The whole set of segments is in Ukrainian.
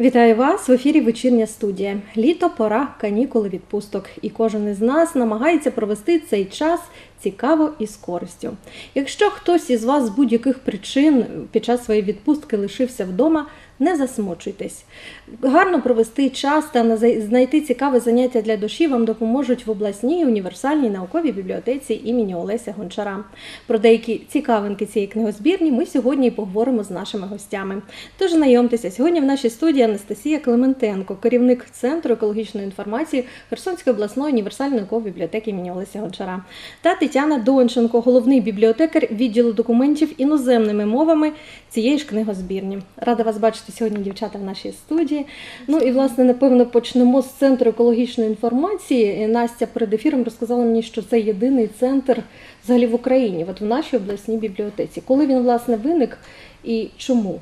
Вітаю вас в ефірі Вечірня студія. Літо, пора, канікули, відпусток. І кожен із нас намагається провести цей час цікаво і з користю. Якщо хтось із вас з будь-яких причин під час своєї відпустки лишився вдома, не засмучуйтесь. Гарно провести час та знайти цікаве заняття для душі вам допоможуть в обласній універсальній науковій бібліотеці імені Олеся Гончара. Про деякі цікавинки цієї книгозбірні ми сьогодні і поговоримо з нашими гостями. Тож знайомтеся, сьогодні в нашій студії Анастасія Климентенко, керівник Центру екологічної інформації Херсонської обласної універсальної наукової бібліотеки імені Олеся Гончара та Тетяна Донченко, головний бібліотекар відділу документів іноземними мовами цієї ж книгозбірні. Рада вас бачити сьогодні, дівчата, в нашій студії. Ну і власне, напевно, почнемо з центру екологічної інформації. Настя перед ефіром розказала мені, що це єдиний центр взагалі в Україні, от в нашій обласній бібліотеці. Коли він власне виник і чому?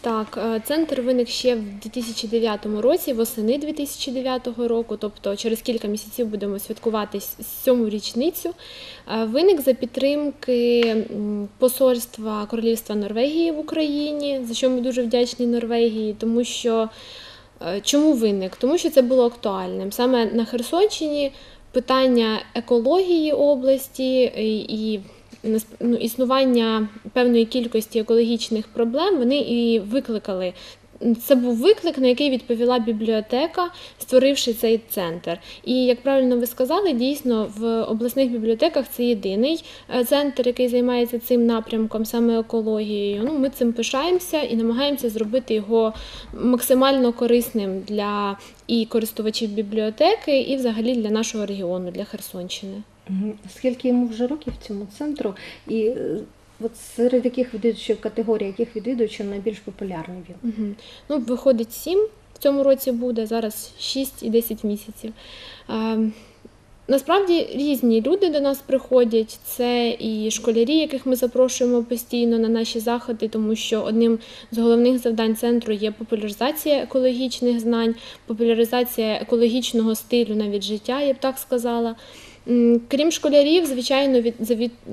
Так, е, центр виник ще в 2009 році, восени 2009 року, тобто через кілька місяців будемо святкувати сьому річницю. Е, Виник за підтримки посольства Королівства Норвегії в Україні, за що ми дуже вдячні Норвегії, тому що е, чому виник? Тому що це було актуальним. Саме на Херсонщині питання екології області і, ну, існування певної кількості екологічних проблем вони і викликали. Це був виклик, на який відповіла бібліотека, створивши цей центр. І як правильно ви сказали, дійсно в обласних бібліотеках це єдиний е, центр, який займається цим напрямком, саме екологією. Ну, ми цим пишаємося і намагаємося зробити його максимально корисним для і користувачів бібліотеки, і взагалі для нашого регіону, для Херсонщини. Скільки йому вже років цьому центру? І е, от серед яких відвідувачів категорій, яких відвідувачів найбільш популярний він? Угу. Ну, виходить 7 в цьому році буде, зараз 6 і 10 місяців. Е, Насправді різні люди до нас приходять. Це і школярі, яких ми запрошуємо постійно на наші заходи, тому що одним з головних завдань центру є популяризація екологічних знань, популяризація екологічного стилю навіть життя, я б так сказала. Крім школярів, звичайно, від,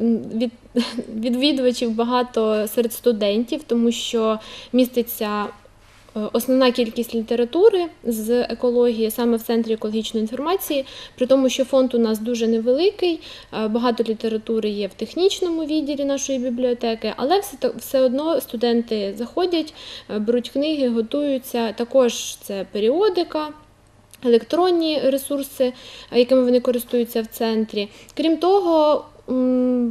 м, від, відвідувачів багато серед студентів, тому що міститься е, основна кількість літератури з екології саме в центрі екологічної інформації, при тому, що фонд у нас дуже невеликий, е, багато літератури є в технічному відділі нашої бібліотеки, але все, все одно студенти заходять, е, беруть книги, готуються. Також це періодика. Електронні ресурси, е, якими вони користуються в центрі. Крім того,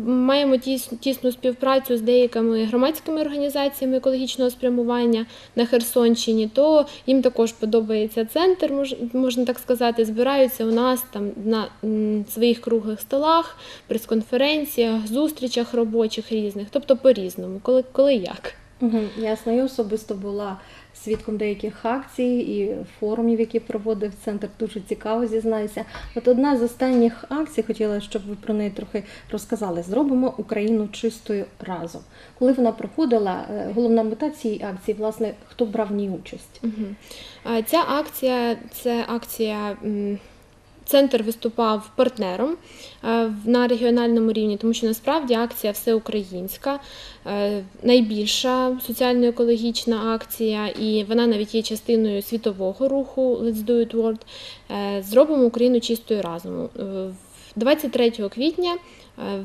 маємо тіс- тісну співпрацю з деякими громадськими організаціями екологічного спрямування на Херсонщині, то їм також подобається центр, мож- можна так сказати, збираються у нас там на своїх круглих столах, прес-конференціях, зустрічах робочих різних, тобто по-різному, коли, коли як. Ясно, я особисто була свідком деяких акцій і форумів, які проводив центр. Дуже цікаво зізнаюся. От одна з останніх акцій, хотіла, щоб ви про неї трохи розказали. Зробимо Україну чистою разом. Коли вона проходила, е, головна мета цієї акції, власне, хто брав в ній участь? Ця акція це акція. Центр виступав партнером е, на регіональному рівні, тому що насправді акція всеукраїнська, е, найбільша соціально-екологічна акція, і вона навіть є частиною світового руху Let's Do It World. Е, Зробимо Україну чистою разом. Е, 23 квітня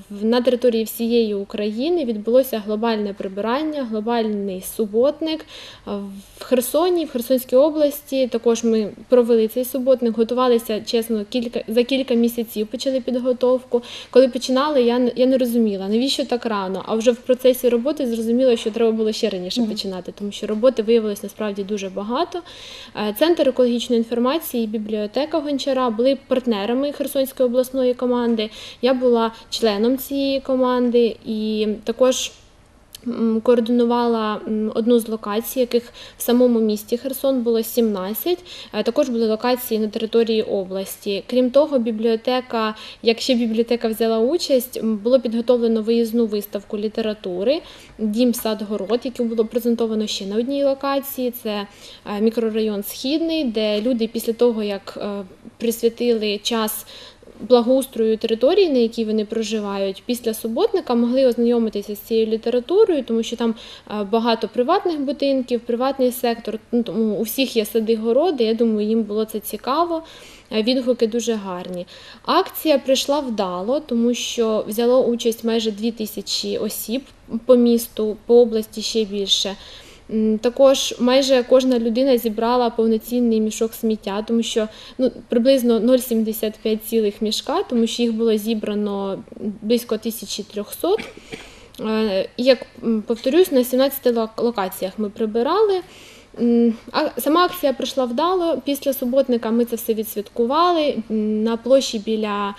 на території всієї України відбулося глобальне прибирання, глобальний суботник. Е, В Херсоні, в Херсонській області також ми провели цей суботник, готувалися чесно кілька за кілька місяців. Почали підготовку. Коли починали, я не- я не розуміла, навіщо так рано. А вже в процесі роботи зрозуміла, що треба було ще раніше Мгм. починати, тому що роботи виявилось насправді дуже багато. Е, Центр екологічної інформації і бібліотека Гончара були партнерами Херсонської обласної команди. Я була членом цієї команди і також. Координувала одну з локацій, яких в самому місті Херсон було 17. Е, Також були локації на території області. Крім того, бібліотека, якщо бібліотека взяла участь, було підготовлено виїзну виставку літератури Дім сад город, яку було презентовано ще на одній локації. Це е, мікрорайон Східний, де люди після того, як е, присвятили час благоустрою території, на якій вони проживають, після суботника могли ознайомитися з цією літературою, тому що там е, багато приватних будинків, приватний сектор. Ну, тому у всіх є сади городи. Я думаю, їм було це цікаво. Е, Відгуки дуже гарні. Акція прийшла вдало, тому що взяло участь майже 2 тисячі осіб по місту, по області ще більше. Також майже кожна людина зібрала повноцінний мішок сміття, тому що ну, приблизно 0,75 цілих мішка, тому що їх було зібрано близько 1300. Е, Як повторюсь, на 17 лок- локаціях ми прибирали. Сама акція пройшла вдало. Після суботника ми це все відсвяткували. На площі біля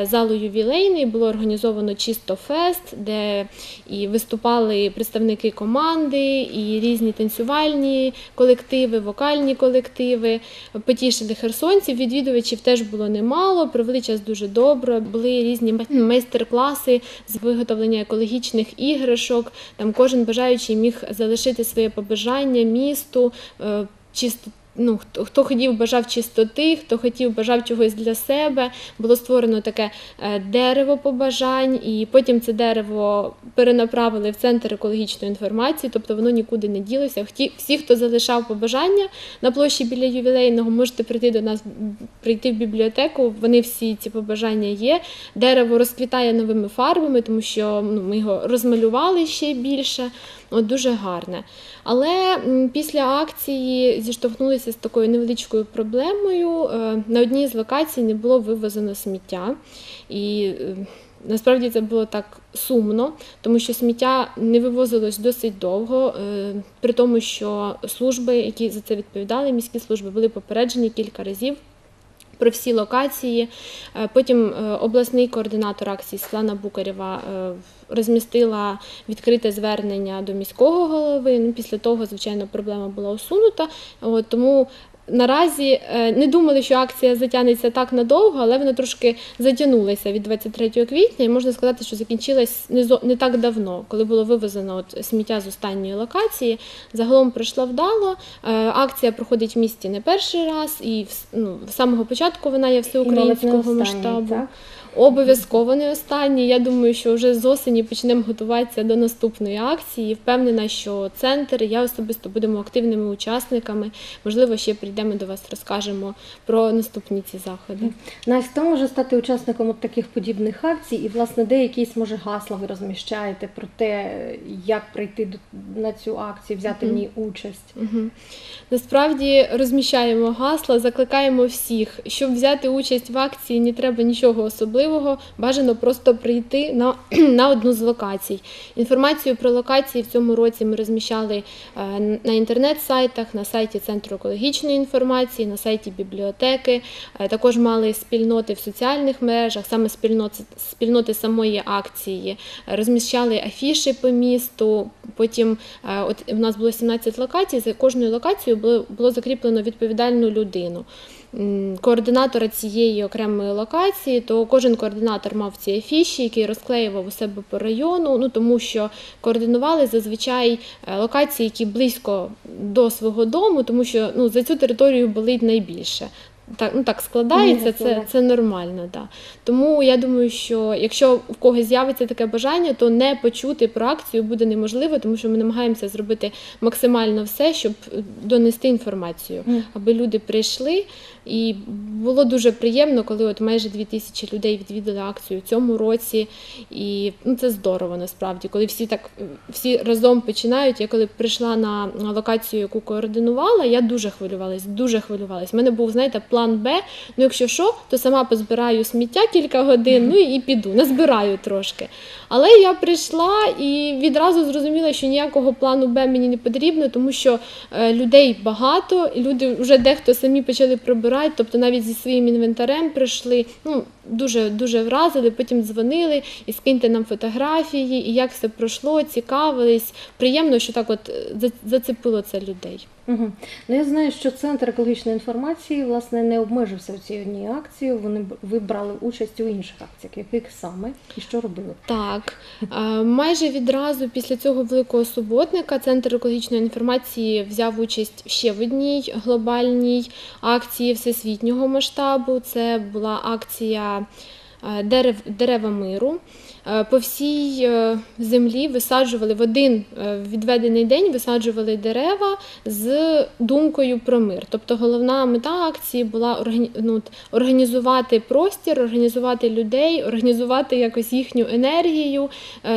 е, залу ювілейний було організовано чисто фест, де і виступали представники команди, і різні танцювальні колективи, вокальні колективи. Потішили херсонців. Відвідувачів теж було немало. Провели час дуже добре. Були різні майстер-класи з виготовлення екологічних іграшок. Там кожен бажаючий міг залишити своє побажання місту. Е, Чисто ну, хто, хто хотів, бажав чистоти, хто хотів, бажав чогось для себе. Було створено таке е, дерево побажань, і потім це дерево перенаправили в центр екологічної інформації, тобто воно нікуди не ділося. Всі, хто залишав побажання на площі біля ювілейного, можете прийти до нас, прийти в бібліотеку. Вони всі ці побажання є. Дерево розквітає новими фарбами, тому що ну, ми його розмалювали ще більше. От дуже гарне. Але після акції зіштовхнулися з такою невеличкою проблемою. Е, На одній з локацій не було вивезено сміття. І е, насправді це було так сумно, тому що сміття не вивозилось досить довго, е, при тому, що служби, які за це відповідали, міські служби, були попереджені кілька разів. Про всі локації. Е, Потім е, обласний координатор акції Слана Букарєва е, розмістила відкрите звернення до міського голови. Ну, після того, звичайно, проблема була усунута. Тому наразі е, не думали, що акція затягнеться так надовго, але вона трошки затягнулася від 23 квітня. І можна сказати, що закінчилась не, так давно, коли було вивезено от сміття з останньої локації. Загалом пройшла вдало. Е, Акція проходить в місті не перший раз, і ну, з самого початку вона є всеукраїнського масштабу. так? Обов'язково не останній. Я думаю, що вже з осені почнемо готуватися до наступної акції. Впевнена, що центр, я особисто будемо активними учасниками. Можливо, ще прийдемо до вас, розкажемо про наступні ці заходи. Настя, хто може стати учасником от таких подібних акцій, і власне де якісь може гасла ви розміщаєте про те, як прийти на цю акцію, взяти в ній участь. Угу. Насправді розміщаємо гасла, закликаємо всіх, щоб взяти участь в акції, не треба нічого особливого. Бажано просто прийти на, на одну з локацій. Інформацію про локації в цьому році ми розміщали е, на інтернет-сайтах, на сайті Центру екологічної інформації, на сайті бібліотеки. Е, Також мали спільноти в соціальних мережах, саме спільноти, спільноти самої акції. Розміщали афіші по місту. Потім е, от у нас було 17 локацій. За кожною локацією було, було закріплено відповідальну людину. Координатора цієї окремої локації, то кожен координатор мав ці афіші, які розклеював у себе по району, ну тому що координували зазвичай е, локації, які близько до свого дому, тому що ну, за цю територію болить найбільше. Так, ну, так складається, це, це нормально. Да. Тому я думаю, що якщо в когось з'явиться таке бажання, то не почути про акцію буде неможливо, тому що ми намагаємося зробити максимально все, щоб донести інформацію, аби люди прийшли. І було дуже приємно, коли от майже дві тисячі людей відвідали акцію в цьому році. І ну, це здорово насправді, коли всі так всі разом починають. Я коли прийшла на на локацію, яку координувала, я дуже хвилювалась, дуже хвилювалась. У мене був, знаєте, план Б. Ну, якщо що, то сама позбираю сміття кілька годин, ну і піду, назбираю трошки. Але я прийшла і відразу зрозуміла, що ніякого плану Б мені не потрібно, тому що е, людей багато, люди вже дехто самі почали прибирати, тобто навіть зі своїм інвентарем прийшли. Ну, дуже дуже вразили, потім дзвонили і скиньте нам фотографії, і як все пройшло, цікавились. Приємно, що так от е, зацепило це людей. Угу. Ну я знаю, що центр екологічної інформації власне не обмежився в цій одній акції. Вони ви брали участь у інших акціях. Яких саме і що робили? Так, е, майже відразу після цього великого суботника Центр екологічної інформації взяв участь ще в одній глобальній акції всесвітнього масштабу. Це була акція е, дерев, дерева миру. Е, По всій е, землі висаджували в один е, відведений день висаджували дерева з думкою про мир. Тобто головна мета акції була ну, організувати простір, організувати людей, організувати якось їхню енергію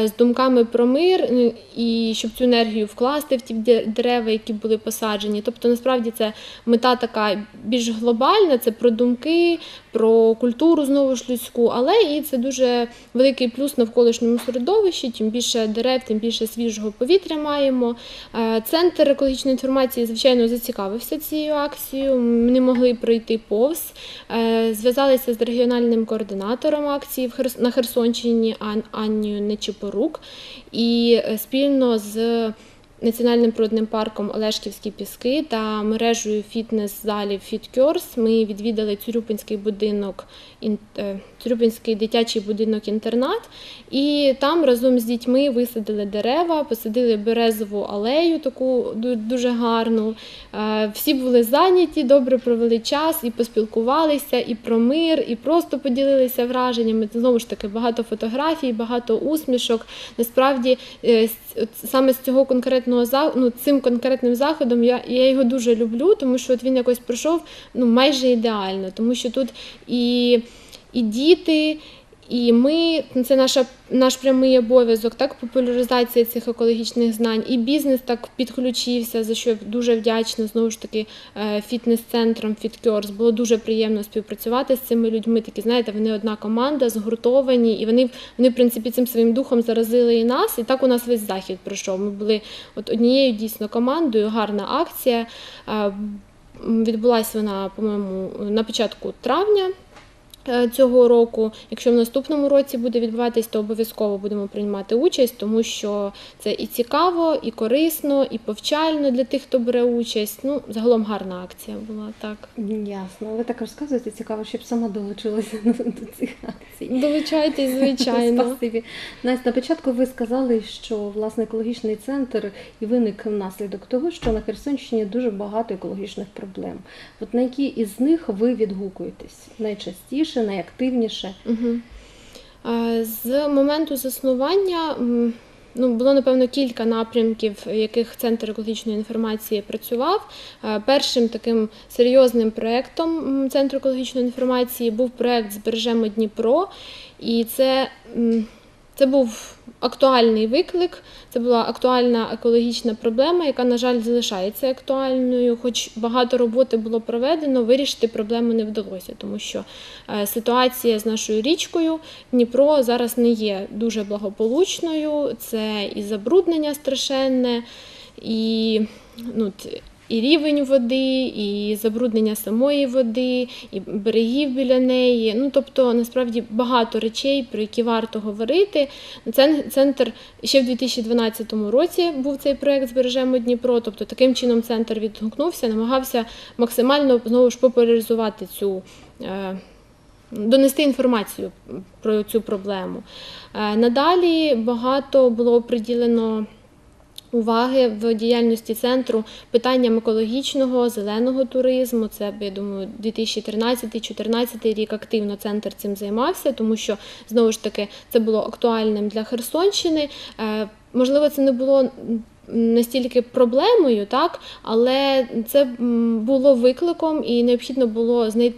з думками про мир, і щоб цю енергію вкласти в ті дерева, які були посаджені. Тобто, насправді це мета така більш глобальна, це про думки, про культуру знову ж людську, але і це дуже великий плюс навколишньому середовищі. Чим більше дерев, тим більше свіжого повітря маємо. Е, Центр екологічної інформації, звичайно, зацікавився цією акцією. Ми не могли пройти повз. Е, Зв'язалися з регіональним координатором акції на Херсонщині Ан- Аннією Нечипорук і е, спільно з Національним природним парком Олешківські піски та мережею фітнес-залів FitCures ми відвідали Цюрюпинський будинок, е, дитячий будинок-інтернат, і там разом з дітьми висадили дерева, посадили березову алею, таку дуже гарну. Е, Всі були зайняті, добре провели час і поспілкувалися, і про мир, і просто поділилися враженнями. Знову ж таки, багато фотографій, багато усмішок. Насправді, е, саме з цього конкретного ну, цим конкретним заходом я, я його дуже люблю, тому що от він якось пройшов ну, майже ідеально, тому що тут і, і діти. І ми ну, це наша наш прямий обов'язок, так популяризація цих екологічних знань. І бізнес так підключився, за що дуже вдячна. Знову ж таки, е, фітнес-центром FitCures. Було дуже приємно співпрацювати з цими людьми. Такі знаєте, вони одна команда, згуртовані, і вони, вони в принципі цим своїм духом заразили і нас. І так у нас весь захід пройшов. Ми були от однією дійсно командою. Гарна акція. Е, Відбулася вона, по-моєму, на початку травня цього року. Якщо в наступному році буде відбуватись, то обов'язково будемо приймати участь, тому що це і цікаво, і корисно, і повчально для тих, хто бере участь. Ну, загалом гарна акція була так. Ясно. Ви так розказуєте, цікаво, щоб сама долучилася до цих акцій. Долучайтесь, звичайно. Спасибі. Настя, на початку ви сказали, що власне екологічний центр і виник внаслідок того, що на Херсонщині дуже багато екологічних проблем. От на які із них ви відгукуєтесь найчастіше, найактивніше? Угу. З моменту заснування ну, було, напевно, кілька напрямків, в яких Центр екологічної інформації працював. Першим таким серйозним проєктом Центру екологічної інформації був проєкт Збережемо Дніпро. І це, це був актуальний виклик, це була актуальна екологічна проблема, яка, на жаль, залишається актуальною. Хоч багато роботи було проведено, вирішити проблему не вдалося, тому що е, ситуація з нашою річкою Дніпро зараз не є дуже благополучною. Це і забруднення страшенне, і ну, і рівень води, і забруднення самої води, і берегів біля неї. Ну тобто, насправді багато речей, про які варто говорити. Центр ще в 2012 році був цей проект Збережемо Дніпро. Тобто, таким чином центр відгукнувся, намагався максимально знову ж популяризувати цю. е, Донести інформацію про цю проблему. Е, Надалі багато було приділено уваги в діяльності центру питанням екологічного, зеленого туризму. Це, я думаю, 2013-2014 рік активно центр цим займався, тому що знову ж таки це було актуальним для Херсонщини. Е, Можливо, це не було настільки проблемою, так, але це було викликом і необхідно було знайти.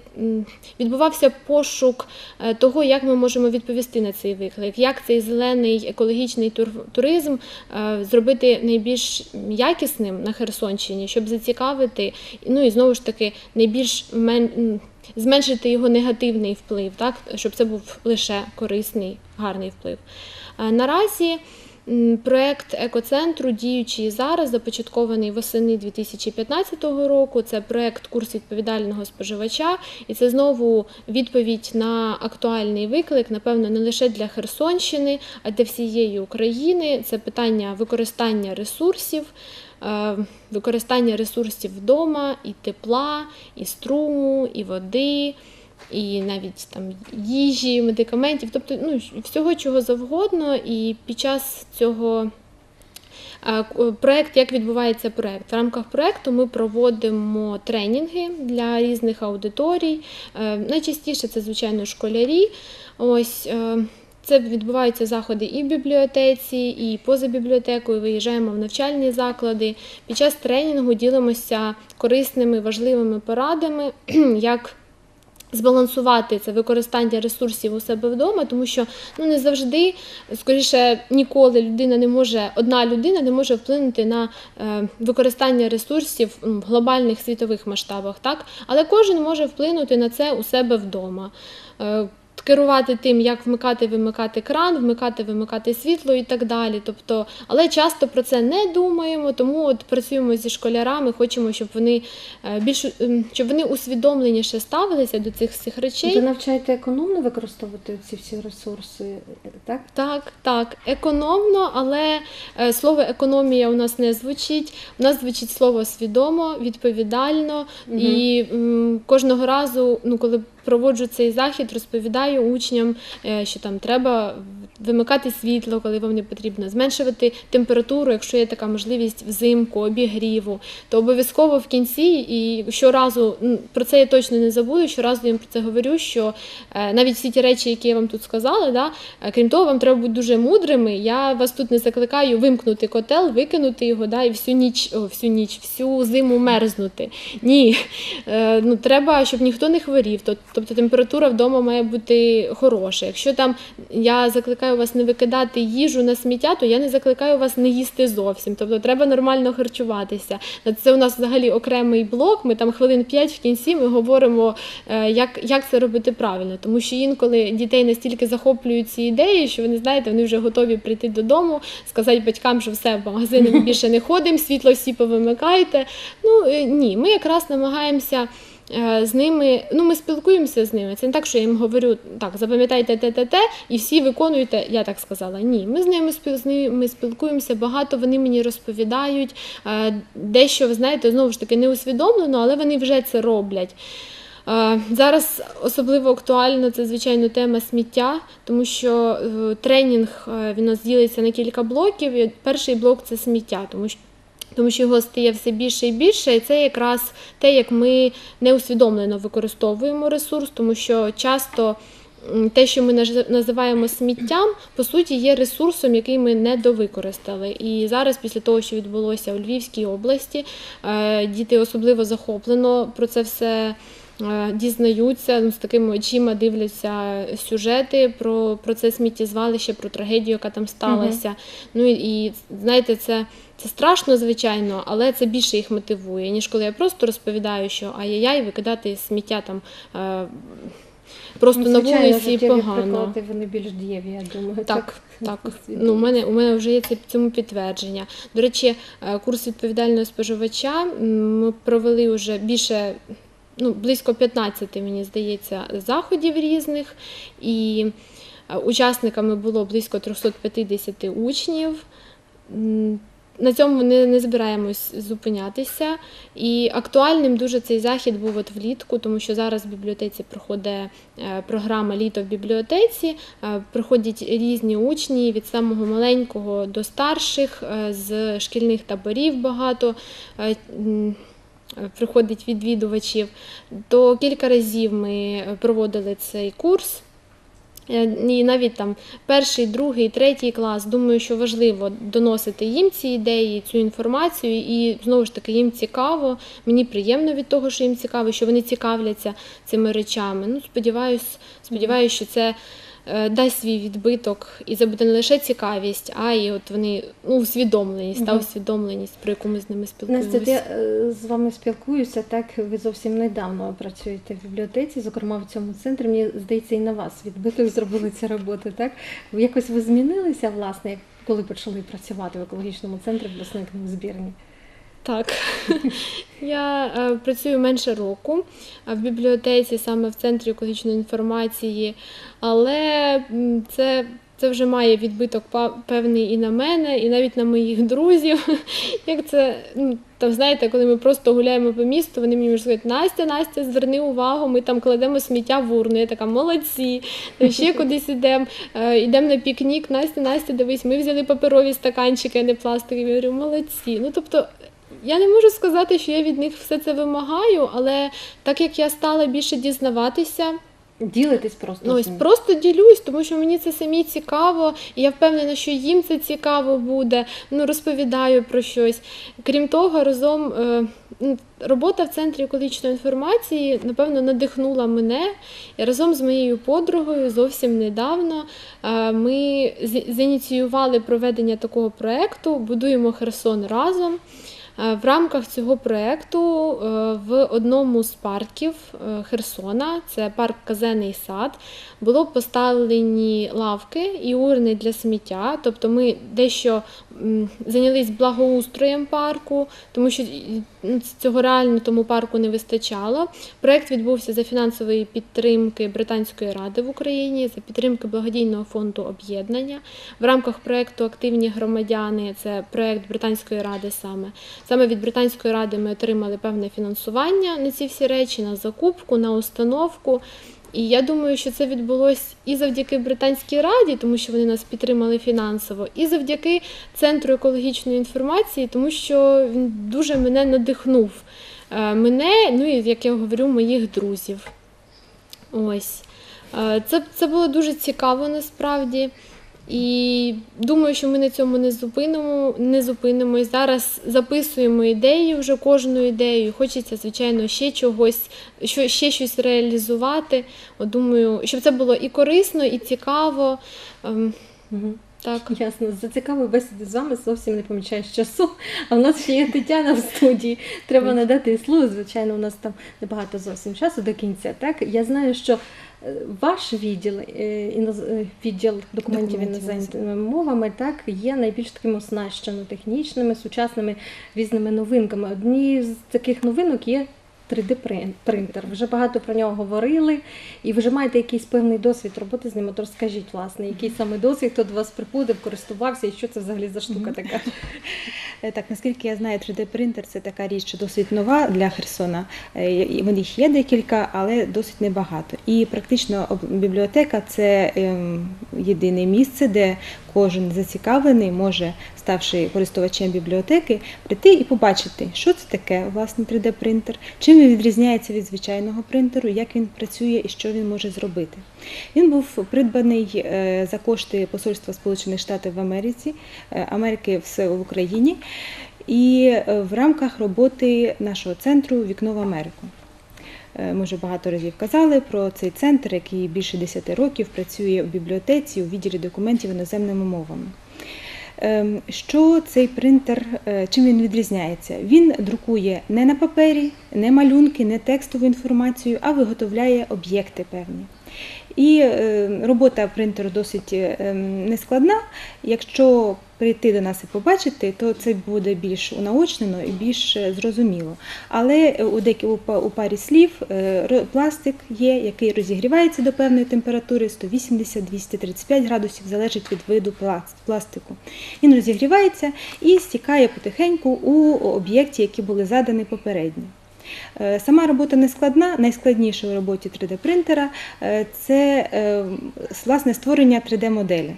Відбувався пошук е, того, як ми можемо відповісти на цей виклик, як цей зелений екологічний тур- туризм е, зробити найбільш якісним на Херсонщині, щоб зацікавити, ну і знову ж таки найбільш мен... зменшити його негативний вплив, так, щоб це був лише корисний, гарний вплив. Е, Наразі проект екоцентру, діючий зараз, започаткований восени 2015 року. Це проект курс відповідального споживача, і це знову відповідь на актуальний виклик, напевно, не лише для Херсонщини, а для всієї України. Це питання використання ресурсів. е, Використання ресурсів вдома, і тепла, і струму, і води, і навіть там їжі, медикаментів, тобто ну, всього чого завгодно. І під час цього Проект, як відбувається проект? В рамках проекту ми проводимо тренінги для різних аудиторій. Е, Найчастіше це, звичайно, школярі. Ось е, це відбуваються заходи і в бібліотеці, і поза бібліотекою. Виїжджаємо в навчальні заклади. Під час тренінгу ділимося корисними, важливими порадами, як збалансувати це використання ресурсів у себе вдома, тому що ну не завжди, скоріше ніколи людина не може, одна людина не може вплинути на е, використання ресурсів в глобальних світових масштабах, так але кожен може вплинути на це у себе вдома. Керувати тим, як вмикати, вимикати кран, вмикати, вимикати світло і так далі. Тобто, але часто про це не думаємо, тому от працюємо зі школярами, хочемо, щоб вони е, більш ем, щоб вони усвідомленіше ставилися до цих всіх речей. Ви навчаєте економно використовувати ці всі ресурси, так? Так, так, економно, але е, слово економія у нас не звучить. У нас звучить слово свідомо, відповідально. Мгм. І м, кожного разу, ну коли проводжу цей захід, розповідаю учням, е, що там треба вимикати світло, коли вам не потрібно, зменшувати температуру, якщо є така можливість взимку, обігріву, то обов'язково в кінці і щоразу про це я точно не забуду. Щоразу я про це говорю, що е, навіть всі ті речі, які я вам тут сказала, да, е, крім того, вам треба бути дуже мудрими. Я вас тут не закликаю вимкнути котел, викинути його, да, і всю ніч, о, всю ніч, всю зиму мерзнути. Ні, Е, ну треба, щоб ніхто не хворів. Тобто температура вдома має бути хороша. Якщо там я закликаю вас не викидати їжу на сміття, то я не закликаю вас не їсти зовсім. Тобто треба нормально харчуватися. Це у нас взагалі окремий блок. Ми там хвилин 5 в кінці ми говоримо, е, як, як це робити правильно. Тому що інколи дітей настільки захоплюють ці ідеї, що вони знаєте, вони вже готові прийти додому, сказати батькам, що все в магазини ми більше не ходимо, світло всі повимикайте. Ну е, ні, ми якраз намагаємося. Е, З ними, ну ми спілкуємося з ними. Це не так, що я їм говорю, так, запам'ятайте те, те, те, і всі виконуєте. Я так сказала. Ні, ми з ними з ними спілкуємося багато. Вони мені розповідають е, дещо, ви знаєте, знову ж таки не усвідомлено, але вони вже це роблять. Е, Зараз особливо актуально це, звичайно, тема сміття, тому що тренінг він у нас ділиться на кілька блоків. І перший блок це сміття, тому що. Тому що його стає все більше і більше, і це якраз те, як ми неусвідомлено використовуємо ресурс, тому що часто те, що ми називаємо сміттям, по суті, є ресурсом, який ми недовикористали. І зараз, після того, що відбулося у Львівській області, е, діти особливо захоплено про це все. Е, Дізнаються ну, з такими очима, дивляться сюжети про, про це сміттєзвалище, про трагедію, яка там сталася. Ну і, і знаєте, це, це страшно, звичайно, але це більше їх мотивує, ніж коли я просто розповідаю, що ай-яй-яй, викидати сміття там е, просто Ну, на вулиці погано. приклади, вони більш дієві, я думаю. Так, так. Свідомо. Ну, у мене у мене вже є це цьому підтвердження. До речі, е, курс відповідального споживача ми провели вже більше. Ну, близько 15, мені здається, заходів різних, і е, учасниками було близько 350 учнів. На цьому не, не збираємось зупинятися. І актуальним дуже цей захід був от влітку, тому що зараз в бібліотеці проходить е, програма Літо в бібліотеці. Е, Приходять різні учні від самого маленького до старших, з шкільних таборів багато. Е, е, Приходить відвідувачів, то кілька разів ми проводили цей курс. Е, І навіть там перший, другий, третій клас, думаю, що важливо доносити їм ці ідеї, цю інформацію, і знову ж таки їм цікаво. Мені приємно від того, що їм цікаво, що вони цікавляться цими речами. Ну, сподіваюсь, сподіваюсь, що це е, дасть свій відбиток, і це буде не лише цікавість, а й от вони ну, усвідомленість, та усвідомленість, про яку ми з ними Настя, спілкуємося. от я е, з вами спілкуюся, так ви зовсім недавно працюєте в бібліотеці, зокрема в цьому центрі. Мені здається, і на вас відбиток зробили ці роботи. Так якось ви змінилися, власне, коли почали працювати в екологічному центрі в обласної книгозбірні? Так, я е, працюю менше року е, в бібліотеці, саме в центрі екологічної інформації, але це, це вже має відбиток певний і на мене, і навіть на моїх друзів. Як це, ну, там, знаєте, коли ми просто гуляємо по місту, вони мені можуть сказати, Настя, Настя, зверни увагу, ми там кладемо сміття в урну. Я така, молодці, там ще кудись ідемо, йдемо на пікнік, Настя, Настя, дивись, ми взяли паперові стаканчики, а не пластикові. Я говорю, молодці. Ну, тобто, я не можу сказати, що я від них все це вимагаю, але так як я стала більше дізнаватися, Ділитись просто. Ну, ось просто ділюсь, тому що мені це самі цікаво, і я впевнена, що їм це цікаво буде. Ну, розповідаю про щось. Крім того, разом е, ну, робота в центрі екологічної інформації, напевно, надихнула мене. І разом з моєю подругою зовсім недавно е, ми зініціювали проведення такого проекту Будуємо Херсон разом. Е, В рамках цього проекту е, в одному з парків е, Херсона, це парк Казений сад, було поставлені лавки і урни для сміття. Тобто ми дещо зайнялись благоустроєм парку, тому що ну, цього реально тому парку не вистачало. Проект відбувся за фінансової підтримки Британської ради в Україні, за підтримки благодійного фонду об'єднання. В рамках проекту Активні громадяни це проект Британської ради саме. Саме від Британської ради ми отримали певне фінансування на ці всі речі, на закупку, на установку. І я думаю, що це відбулось і завдяки Британській раді, тому що вони нас підтримали фінансово, і завдяки Центру екологічної інформації, тому що він дуже мене надихнув. Е, Мене, ну і як я говорю, моїх друзів. Ось. Е, Це, це було дуже цікаво насправді. І думаю, що ми на цьому не зупинимо, не зупинимось. Зараз записуємо ідеї, вже кожну ідею. Хочеться, звичайно, ще чогось, що, ще щось реалізувати. От думаю, щоб це було і корисно, і цікаво. Ем, Так. Ясно, за цікавою бесіди з вами зовсім не помічаєш часу. А в нас ще є Тетяна в студії. Треба надати їй слово. Звичайно, у нас там небагато зовсім часу до кінця. Так я знаю, що ваш відділ е, е, відділ документів Документів іноземними мовами так є найбільш таким оснащено технічними, сучасними різними новинками. Одні з таких новинок є 3D-принтер. Вже багато про нього говорили, і ви вже маєте якийсь певний досвід роботи з ним. От розкажіть, власне, який саме досвід, хто до вас приходив, користувався, і що це взагалі за штука така? Е, Так, наскільки я знаю, 3D-принтер це така річ що досить нова для Херсона. Е, в них є декілька, але досить небагато. І практично бібліотека це ем, єдине місце, де кожен зацікавлений може, ставши користувачем бібліотеки, прийти і побачити, що це таке власне 3D-принтер, чим він відрізняється від звичайного принтеру, як він працює і що він може зробити. Він був придбаний е, за кошти Посольства Сполучених Штатів в Америці, е, Америки в Україні, і е, в рамках роботи нашого центру Вікно в Америку. Е, Ми вже багато разів казали про цей центр, який більше 10 років працює у бібліотеці у відділі документів іноземними мовами. Ем, Що цей принтер, е, чим він відрізняється? Він друкує не на папері, не малюнки, не текстову інформацію, а виготовляє об'єкти певні. І е, робота принтеру досить е, нескладна. Якщо прийти до нас і побачити, то це буде більш унаочнено і більш е, зрозуміло. Але у деякі у парі слів пластик є, який розігрівається до певної температури 180-235 градусів, залежить від виду пласт- пластику. Він розігрівається і стікає потихеньку у об'єкті, які були задані попередньо. Е, Сама робота не складна. Найскладніше у роботі 3D-принтера е, це е, власне створення 3D-моделі.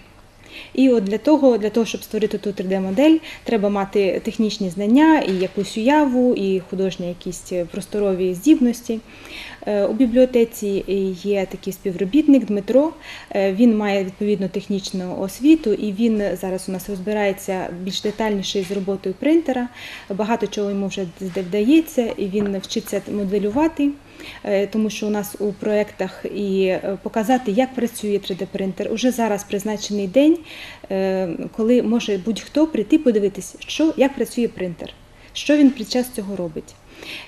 І от для того, для того, щоб створити ту 3D-модель, треба мати технічні знання, і якусь уяву, і художні якісь просторові здібності. Е, У бібліотеці є такий співробітник Дмитро. Е, Він має відповідну технічну освіту, і він зараз у нас розбирається більш детальніше з роботою принтера. Багато чого йому вже вдається, і він вчиться моделювати. Е, Тому що у нас у проєктах і е, показати, як працює 3D-принтер. Уже зараз призначений день, е, коли може будь-хто прийти подивитися, що, як працює принтер, що він під час цього робить.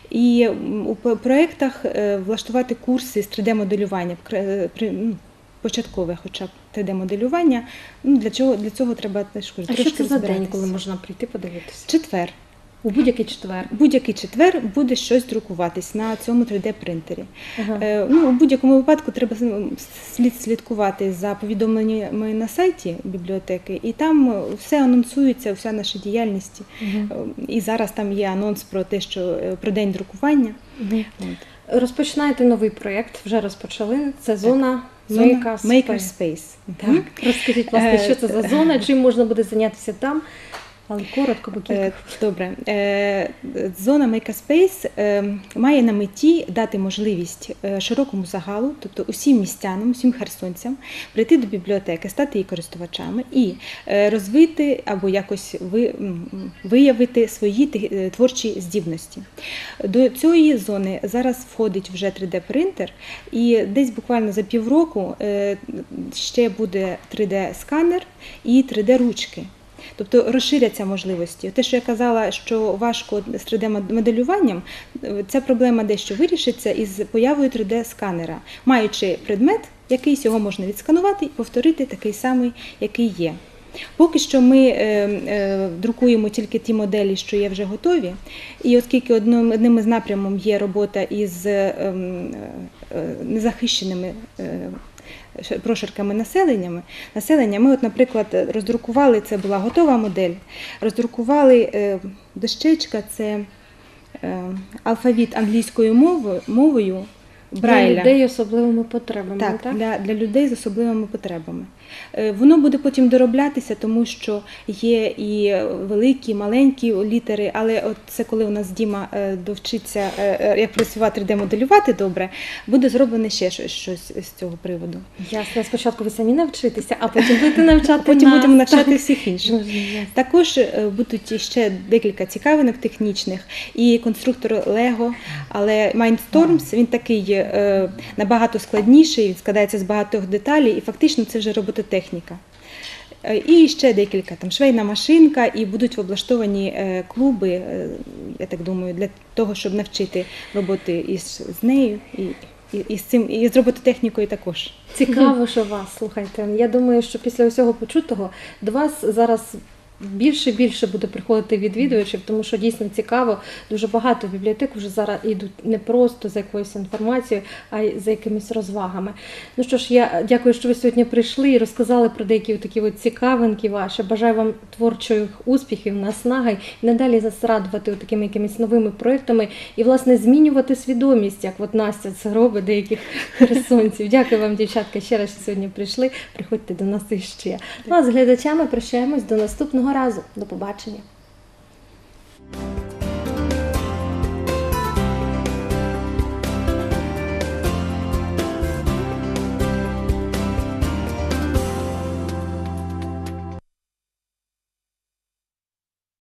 І у проєктах влаштувати курси з 3D-моделювання, кр- при- ну, початкове хоча б 3D-моделювання. Ну, для, чого, для цього треба теж кажу, А що трошки це за день, коли можна прийти подивитися? Четвер. У будь-який четвер. Будь-який четвер буде щось друкуватись на цьому 3D-принтері. Ага. Е, Ну, у будь-якому випадку треба слід слідкувати за повідомленнями на сайті бібліотеки, і там все анонсується, вся наша діяльність. Мгм. Е, І зараз там є анонс про те, що е, про день друкування. От. Розпочинаєте новий проєкт, вже розпочали. Це зона Зона Maker Space. Так, розкажіть, власне, що це за зона, чим можна буде зайнятися там, але коротко, бо кілька. Е, Добре. Е, Зона Makerspace е, має на меті дати можливість широкому загалу, тобто усім містянам, усім херсонцям, прийти до бібліотеки, стати її користувачами і розвити або якось виявити свої творчі здібності. До цієї зони зараз входить вже 3D-принтер, і десь буквально за півроку ще буде 3D-сканер і 3D-ручки. Тобто розширяться можливості. Те, що я казала, що важко з 3D-моделюванням, е, ця проблема дещо вирішиться із появою 3D-сканера, маючи предмет, якийсь його можна відсканувати і повторити такий самий, який є. Поки що ми е, е, друкуємо тільки ті моделі, що є вже готові. І оскільки одним, із напрямом є робота із ем, е, незахищеними прошарками населеннями, населення, ми, от, наприклад, роздрукували, це була готова модель, роздрукували е, дощечка, це е, алфавіт англійською мовою, мовою Для людей з особливими потребами, Так, так? Для, для людей з особливими потребами. Е, Воно буде потім дороблятися, тому що є і великі, і маленькі літери, але от це коли у нас Діма е, довчиться, е, е, як працювати 3D-моделювати добре, буде зроблене ще щось, з цього приводу. Ясно, спочатку ви самі навчитеся, а потім будете навчати Потім нас. будемо навчати всіх інших. Також е, будуть ще декілька цікавинок технічних і конструктор Lego, але Mindstorms він такий е, набагато складніший, він складається з багатьох деталей, і фактично це вже робототехніка. Е, І ще декілька там швейна машинка, і будуть облаштовані е, клуби, е, я так думаю, для того, щоб навчити роботи із з нею і, і, і з цим і з робототехнікою також. Цікаво, що вас слухайте. Я думаю, що після усього почутого до вас зараз. Більше більше буде приходити відвідувачів, тому що дійсно цікаво. Дуже багато бібліотек вже зараз йдуть не просто за якоюсь інформацією, а й за якимись розвагами. Ну що ж, я дякую, що ви сьогодні прийшли і розказали про деякі такі от цікавинки ваші. Бажаю вам творчих успіхів, наснаги і надалі нас радувати такими якимись новими проектами і власне змінювати свідомість, як от Настя це робить деяких херсонців. Дякую вам, дівчатка, ще раз що сьогодні прийшли. Приходьте до нас іще. Ну а з глядачами прощаємось до наступного разу. До побачення.